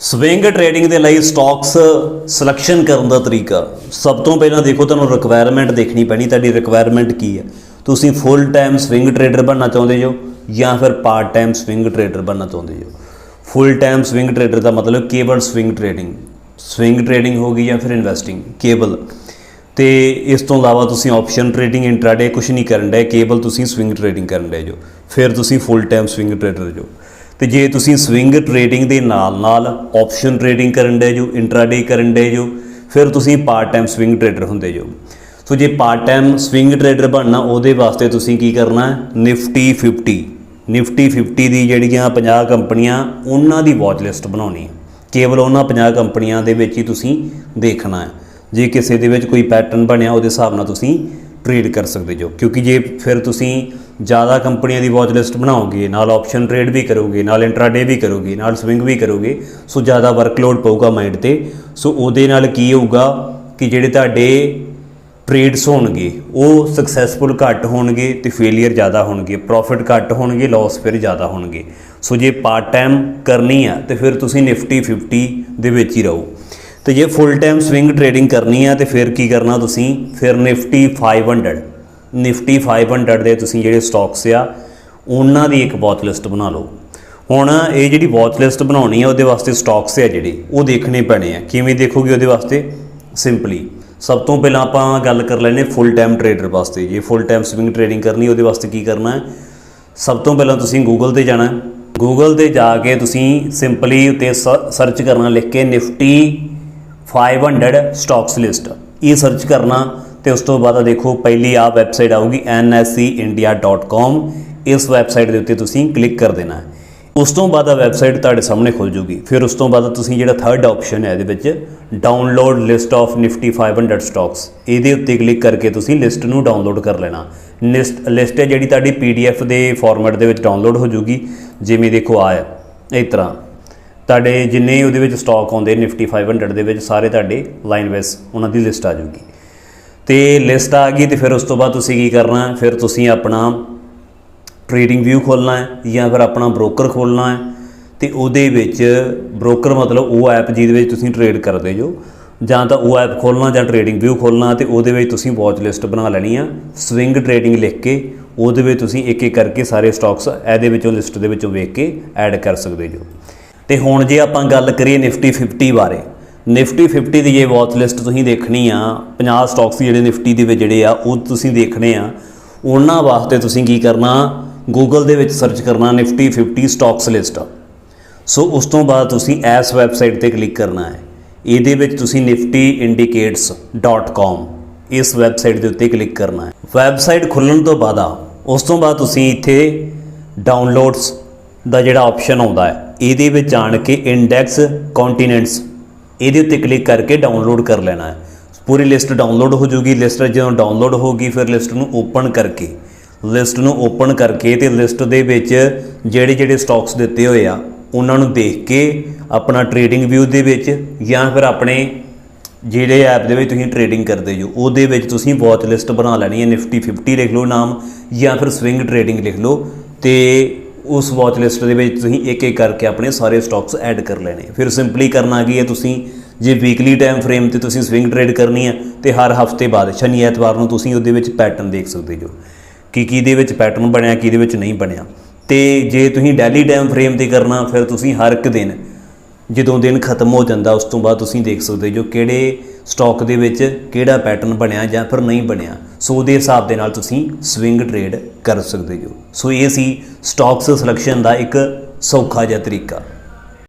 Swing trading ਦੇ ਲਈ stocks selection ਕਰਨ ਦਾ ਤਰੀਕਾ। ਸਭ ਤੋਂ ਪਹਿਲਾਂ ਦੇਖੋ, ਤੁਹਾਨੂੰ ਰਿਕੁਆਇਰਮੈਂਟ ਦੇਖਣੀ ਪੈਣੀ, ਤੁਹਾਡੀ ਰਿਕੁਆਇਰਮੈਂਟ ਕੀ ਹੈ? ਤੁਸੀਂ ਫੁੱਲ ਟਾਈਮ ਸਵਿੰਗ ਟ੍ਰੇਡਰ ਬਣਨਾ ਚਾਹੁੰਦੇ ਹੋ ਜਾਂ ਫਿਰ ਪਾਰਟ ਟਾਈਮ ਸਵਿੰਗ ਟ੍ਰੇਡਰ ਬਣਨਾ ਚਾਹੁੰਦੇ ਹੋ? ਫੁੱਲ ਟਾਈਮ ਸਵਿੰਗ ਟ੍ਰੇਡਰ ਦਾ ਮਤਲਬ ਕੇਵਲ ਸਵਿੰਗ ਟ੍ਰੇਡਿੰਗ ਸਵਿੰਗ ਟ੍ਰੇਡਿੰਗ ਗਈ ਜਾਂ ਫਿਰ ਇਨਵੈਸਟਿੰਗ ਕੇਵਲ ਤੇ ਇਸ ਤੋਂ ਇਲਾਵਾ ਤੁਸੀਂ ਆਪਸ਼ਨ ਟ੍ਰੇਡਿੰਗ ਇੰਟਰਾਡੇ ਕੁਝ ਨਹੀਂ ਕਰਨ ਦੇ ਕੇਵਲ ਤੁਸੀਂ ਸਵਿੰਗ ਟ੍ਰੇਡਿੰਗ ਕਰਨ ਦੇ ਜੋ। ਫਿਰ ਤੁਸੀਂ ਫੁੱਲ ਟਾਈਮ ਸਵਿੰਗ ਟ੍ਰੇਡਰ ਜੋ। ਤੇ ਜੇ ਤੁਸੀਂ ਸਵਿੰਗ ਟ੍ਰੇਡਿੰਗ ਦੇ ਨਾਲ ਨਾਲ ਆਪਸ਼ਨ ਟ੍ਰੇਡਿੰਗ ਕਰਨ ਦੇ ਜੋ ਇੰਟਰਾਡੇ ਕਰਨ ਦੇ ਜੋ, ਫਿਰ ਤੁਸੀਂ ਪਾਰਟ ਟਾਈਮ ਸਵਿੰਗ ਟ੍ਰੇਡਰ ਹੁੰਦੇ ਜੋ। ਸੋ ਜੇ ਪਾਰਟ ਟਾਈਮ ਸਵਿੰਗ ਟ੍ਰੇਡਰ ਬਣਨਾ, ਉਹਦੇ ਵਾਸਤੇ ਤੁਸੀਂ ਕੀ ਕਰਨਾ ਨਿਫਟੀ 50 ਨਿਫਟੀ 50 ਦੀ ਜਿਹੜੀਆਂ 50 ਕੰਪਨੀਆਂ, ਉਹਨਾਂ ਦੀ ਵਾਚ ਲਿਸਟ ਬਣਾਉਣੀ ਹੈ। ਕੇਵਲ ਉਹਨਾਂ 50 ਕੰਪਨੀਆਂ ਦੇ ਵਿੱਚ ਹੀ ਤੁਸੀਂ ਦੇਖਣਾ ਹੈ। ਜੇ ਕਿਸੇ ਦੇ ਵਿੱਚ ਕੋਈ ਪੈਟਰਨ ਬਣਿਆ, ਉਹਦੇ ਹਿਸਾਬ ਨਾਲ ਤੁਸੀਂ ਟ੍ਰੇਡ ਕਰ ਸਕਦੇ ਜੋ। ਕਿਉਂਕਿ ਜੇ ਫਿਰ ਤੁਸੀਂ ਜ਼ਿਆਦਾ ਕੰਪਨੀਆਂ ਦੀ ਵਾਚ ਲਿਸਟ ਬਣਾਓਗੇ, ਨਾਲ ਆਪਸ਼ਨ ਟ੍ਰੇਡ ਵੀ ਕਰੋਗੇ, ਨਾਲ ਇੰਟਰਾਡੇ ਵੀ ਕਰੋਗੇ, ਨਾਲ ਸਵਿੰਗ ਵੀ ਕਰੋਗੇ, ਸੋ ਜ਼ਿਆਦਾ ਵਰਕਲੋਡ ਪਊਗਾ ਮਾਈਂਡ ਤੇ। ਸੋ ਉਹਦੇ ਨਾਲ ਕੀ ਹੋਊਗਾ ਕਿ ਜਿਹੜੇ ਤੁਹਾਡੇ ਟ੍ਰੇਡਸ ਹੋਣਗੇ, ਉਹ ਸਕਸੈਸਫੁਲ ਘੱਟ ਹੋਣਗੇ ਤੇ ਫੇਲਿਅਰ ਜ਼ਿਆਦਾ ਹੋਣਗੇ ਪ੍ਰੋਫਿਟ ਘੱਟ ਹੋਣਗੇ ਲਾਸ ਫਿਰ ਜ਼ਿਆਦਾ ਹੋਣਗੇ। ਸੋ ਜੇ ਪਾਰਟ ਟਾਈਮ ਕਰਨੀ ਆ, ਤੇ ਫਿਰ ਤੁਸੀਂ ਨਿਫਟੀ 50 ਦੇ ਵਿੱਚ ਹੀ ਰਹੋ। ਤੇ ਜੇ ਫੁੱਲ ਟਾਈਮ ਸਵਿੰਗ ਟ੍ਰੇਡਿੰਗ ਕਰਨੀ ਆ ਤੇ ਫਿਰ ਕੀ ਕਰਨਾ ਤੁਸੀਂ? ਫਿਰ ਨਿਫਟੀ 500 ਨਿਫਟੀ 500 ਦੇ ਤੁਸੀਂ ਜਿਹੜੇ ਸਟਾਕਸ ਆ, ਉਹਨਾਂ ਦੀ ਇੱਕ ਵਾਚ ਲਿਸਟ ਬਣਾ ਲਓ। ਹੁਣ ਇਹ ਜਿਹੜੀ ਵਾਚ ਲਿਸਟ ਬਣਾਉਣੀ ਆ, ਉਹਦੇ ਵਾਸਤੇ ਸਟਾਕਸ ਆ ਜਿਹੜੇ, ਉਹ ਦੇਖਣੇ ਪੈਣੇ ਆ। ਕਿਵੇਂ ਦੇਖੋਗੇ ਉਹਦੇ ਵਾਸਤੇ? ਸਿੰਪਲੀ ਸਭ ਤੋਂ ਪਹਿਲਾਂ ਆਪਾਂ ਗੱਲ ਕਰ ਲੈਨੇ ਫੁੱਲ ਟਾਈਮ ਟ੍ਰੇਡਰ ਵਾਸਤੇ। ਜੇ ਫੁੱਲ ਟਾਈਮ ਸਵਿੰਗ ਟ੍ਰੇਡਿੰਗ ਕਰਨੀ, ਉਹਦੇ ਵਾਸਤੇ ਕੀ ਕਰਨਾ ਹੈ? ਸਭ ਤੋਂ ਪਹਿਲਾਂ ਤੁਸੀਂ ਗੂਗਲ ਤੇ ਜਾਣਾ ਗੂਗਲ ਤੇ ਜਾ ਕੇ ਤੁਸੀਂ ਸਿੰਪਲੀ ਉੱਤੇ ਸਰਚ ਕਰਨਾ, ਲਿਖ ਕੇ ਨਿਫਟੀ 500 ਸਟਾਕਸ ਲਿਸਟ ਇਹ ਸਰਚ ਕਰਨਾ ਤੇ ਉਸ ਤੋਂ ਬਾਅਦ ਦੇਖੋ ਪਹਿਲੀ ਆ ਵੈਬਸਾਈਟ ਆਊਗੀ nseindia.com ਇਸ ਵੈਬਸਾਈਟ ਦੇ ਉੱਤੇ ਤੁਸੀਂ ਕਲਿੱਕ ਕਰ ਦੇਣਾ। ਉਸ ਤੋਂ ਬਾਅਦ ਆ ਵੈਬਸਾਈਟ ਤੁਹਾਡੇ ਸਾਹਮਣੇ ਖੁੱਲ ਜੂਗੀ। ਫਿਰ ਉਸ ਤੋਂ ਬਾਅਦ ਤੁਸੀਂ ਜਿਹੜਾ ਥਰਡ ਆਪਸ਼ਨ ਹੈ ਇਹਦੇ ਵਿੱਚ download list of Nifty 500 stocks ਇਹਦੇ ਉੱਤੇ ਕਲਿੱਕ ਕਰਕੇ ਤੁਸੀਂ ਲਿਸਟ ਨੂੰ ਡਾਊਨਲੋਡ ਕਰ ਲੈਣਾ। ਲਿਸਟ ਲਿਸਟ ਹੈ ਜਿਹੜੀ ਤੁਹਾਡੀ ਪੀਡੀਐਫ ਦੇ ਫਾਰਮੈਟ ਦੇ ਵਿੱਚ ਡਾਊਨਲੋਡ ਹੋ ਜੂਗੀ। ਜਿਵੇਂ ਦੇਖੋ ਆ ਹੈ। ਇਸ ਤਰ੍ਹਾਂ। ਤੁਹਾਡੇ ਜਿੰਨੇ ਉਹਦੇ ਵਿੱਚ ਸਟਾਕ ਆਉਂਦੇ ਨਿਫਟੀ 500 ਦੇ ਵਿੱਚ ਸਾਰੇ ਤੁਹਾਡੇ ਲਾਈਨ ਵਾਈਜ਼ ਉਹਨਾਂ ਦੀ ਲਿਸਟ ਆ ਜੂਗੀ ਤੇ ਲਿਸਟ ਆ ਗਈ ਤੇ ਫਿਰ ਉਸ ਤੋਂ ਬਾਅਦ ਤੁਸੀਂ ਕੀ ਕਰਨਾ, ਫਿਰ ਤੁਸੀਂ ਆਪਣਾ ਟ੍ਰੇਡਿੰਗ ਵਿਊ ਖੋਲਣਾ ਹੈ ਜਾਂ ਫਿਰ ਆਪਣਾ ਬ੍ਰੋਕਰ ਖੋਲਣਾ ਹੈ ਤੇ ਉਹਦੇ ਵਿੱਚ ਬ੍ਰੋਕਰ ਮਤਲਬ ਉਹ ਐਪ ਜਿਹਦੇ ਵਿੱਚ ਤੁਸੀਂ ਟ੍ਰੇਡ ਕਰਦੇ ਜੋ, ਜਾਂ ਤਾਂ ਉਹ ਐਪ ਖੋਲਣਾ ਜਾਂ ਟ੍ਰੇਡਿੰਗ ਵਿਊ ਖੋਲਣਾ ਤੇ ਉਹਦੇ ਵਿੱਚ ਤੁਸੀਂ ਵਾਚ ਲਿਸਟ ਬਣਾ ਲੈਣੀ ਆ ਸਵਿੰਗ ਟ੍ਰੇਡਿੰਗ ਲਿਖ ਕੇ ਉਹਦੇ ਵਿੱਚ ਤੁਸੀਂ ਇੱਕ ਇੱਕ ਕਰਕੇ ਸਾਰੇ ਸਟਾਕਸ ਇਹਦੇ ਵਿੱਚੋਂ ਲਿਸਟ ਦੇ ਵਿੱਚੋਂ ਵੇਖ ਕੇ ਐਡ ਕਰ ਸਕਦੇ ਜੋ। ਤੇ ਹੁਣ ਜੇ ਆਪਾਂ ਗੱਲ ਕਰੀਏ ਨਿਫਟੀ 50 ਬਾਰੇ, ਨਿਫਟੀ 50 ਦੀ ਜੇ ਵਾਚ ਲਿਸਟ ਤੁਸੀਂ ਦੇਖਣੀ ਆ 50 ਸਟਾਕਸ ਜਿਹੜੇ ਨਿਫਟੀ ਦੇ ਵਿੱਚ ਜਿਹੜੇ ਆ, ਉਹ ਤੁਸੀਂ ਦੇਖਣੇ ਆ, ਉਹਨਾਂ ਵਾਸਤੇ ਤੁਸੀਂ ਕੀ ਕਰਨਾ ਗੂਗਲ ਦੇ ਵਿੱਚ ਸਰਚ ਕਰਨਾ ਨਿਫਟੀ 50 ਸਟਾਕਸ ਲਿਸਟ ਸੋ ਉਸ ਤੋਂ ਬਾਅਦ ਤੁਸੀਂ ਇਸ ਵੈਬਸਾਈਟ ਤੇ ਕਲਿੱਕ ਕਰਨਾ ਹੈ। ਇਹਦੇ ਵਿੱਚ ਤੁਸੀਂ niftyindicators.com ਇਸ ਵੈਬਸਾਈਟ ਦੇ ਉੱਤੇ ਕਲਿੱਕ ਕਰਨਾ ਹੈ। ਵੈਬਸਾਈਟ ਖੁੱਲਣ ਤੋਂ ਬਾਅਦ ਉਸ ਤੋਂ ਬਾਅਦ ਤੁਸੀਂ ਇੱਥੇ ਡਾਊਨਲੋਡਸ ਦਾ ਜਿਹੜਾ ਆਪਸ਼ਨ ਆਉਂਦਾ ਹੈ ਇਹਦੇ ਵਿੱਚ ਆਣ ਕੇ ਇੰਡੈਕਸ ਕੰਟੀਨੈਂਟਸ ਇਹਦੇ ਉੱਤੇ ਕਲਿੱਕ ਕਰਕੇ ਡਾਊਨਲੋਡ ਕਰ ਲੈਣਾ ਹੈ। ਪੂਰੀ ਲਿਸਟ ਡਾਊਨਲੋਡ ਹੋ ਜੂਗੀ ਲਿਸਟ ਜਦੋਂ ਡਾਊਨਲੋਡ ਹੋਗੀ ਫਿਰ ਲਿਸਟ ਨੂੰ ਓਪਨ ਕਰਕੇ ਲਿਸਟ ਨੂੰ ਓਪਨ ਕਰਕੇ ਤੇ ਲਿਸਟ ਦੇ ਵਿੱਚ ਜਿਹੜੇ ਜਿਹੜੇ ਸਟਾਕਸ ਦਿੱਤੇ ਹੋਏ ਆ, ਉਹਨਾਂ ਨੂੰ ਦੇਖ ਕੇ ਆਪਣਾ ਟ੍ਰੇਡਿੰਗ ਵਿਊ ਦੇ ਵਿੱਚ ਜਾਂ ਫਿਰ ਆਪਣੇ ਜਿਹੜੇ ਐਪ ਦੇ ਵਿੱਚ ਤੁਸੀਂ ਟ੍ਰੇਡਿੰਗ ਕਰਦੇ ਜੋ, ਉਹਦੇ ਵਿੱਚ ਤੁਸੀਂ ਵਾਚ ਲਿਸਟ ਬਣਾ ਲੈਣੀ ਹੈ ਨਿਫਟੀ 50 ਲਿਖ ਲਓ ਨਾਮ ਜਾਂ ਫਿਰ ਸਵਿੰਗ ਟ੍ਰੇਡਿੰਗ ਲਿਖ ਲਓ ਤੇ ਉਸ ਵਾਚ ਲਿਸਟ ਦੇ ਵਿੱਚ ਤੁਸੀਂ ਇੱਕ ਇੱਕ ਕਰਕੇ ਆਪਣੇ ਸਾਰੇ ਸਟਾਕਸ ਐਡ ਕਰ ਲੈਣੇ ਫਿਰ ਸਿੰਪਲੀ ਕਰਨਾ ਕੀ ਹੈ ਤੁਸੀਂ, ਜੇ ਵੀਕਲੀ ਟਾਈਮ ਫਰੇਮ ਤੇ ਤੁਸੀਂ ਸਵਿੰਗ ਟ੍ਰੇਡ ਕਰਨੀ ਹੈ, ਤੇ ਹਰ ਹਫ਼ਤੇ ਬਾਅਦ, ਸ਼ਨੀ ਐਤਵਾਰ ਨੂੰ ਤੁਸੀਂ ਉਹਦੇ ਵਿੱਚ ਪੈਟਰਨ ਦੇਖ ਸਕਦੇ ਜੋ। ਕਿ ਕਿਹਦੇ ਵਿੱਚ ਪੈਟਰਨ ਬਣਿਆ, ਕਿਹਦੇ ਵਿੱਚ ਨਹੀਂ ਬਣਿਆ। ਤੇ ਜੇ ਤੁਸੀਂ ਡੈਲੀ ਟਾਈਮ ਫਰੇਮ ਤੇ ਕਰਨਾ, ਫਿਰ ਤੁਸੀਂ ਹਰ ਇੱਕ ਦਿਨ, ਜਦੋਂ ਦਿਨ ਖਤਮ ਹੋ ਜਾਂਦਾ, ਉਸ ਤੋਂ ਬਾਅਦ ਤੁਸੀਂ ਦੇਖ ਸਕਦੇ ਜੋ ਕਿਹੜੇ ਸਟਾਕ ਦੇ ਵਿੱਚ ਕਿਹੜਾ ਪੈਟਰਨ ਬਣਿਆ ਜਾਂ ਫਿਰ ਨਹੀਂ ਬਣਿਆ, ਸੋ ਉਹਦੇ ਹਿਸਾਬ ਦੇ ਨਾਲ ਤੁਸੀਂ ਸਵਿੰਗ ਟ੍ਰੇਡ ਕਰ ਸਕਦੇ ਹੋ। ਸੋ ਇਹ ਸੀ ਸਟਾਕਸ ਸਿਲੈਕਸ਼ਨ ਦਾ ਇੱਕ ਸੌਖਾ ਜਿਹਾ ਤਰੀਕਾ।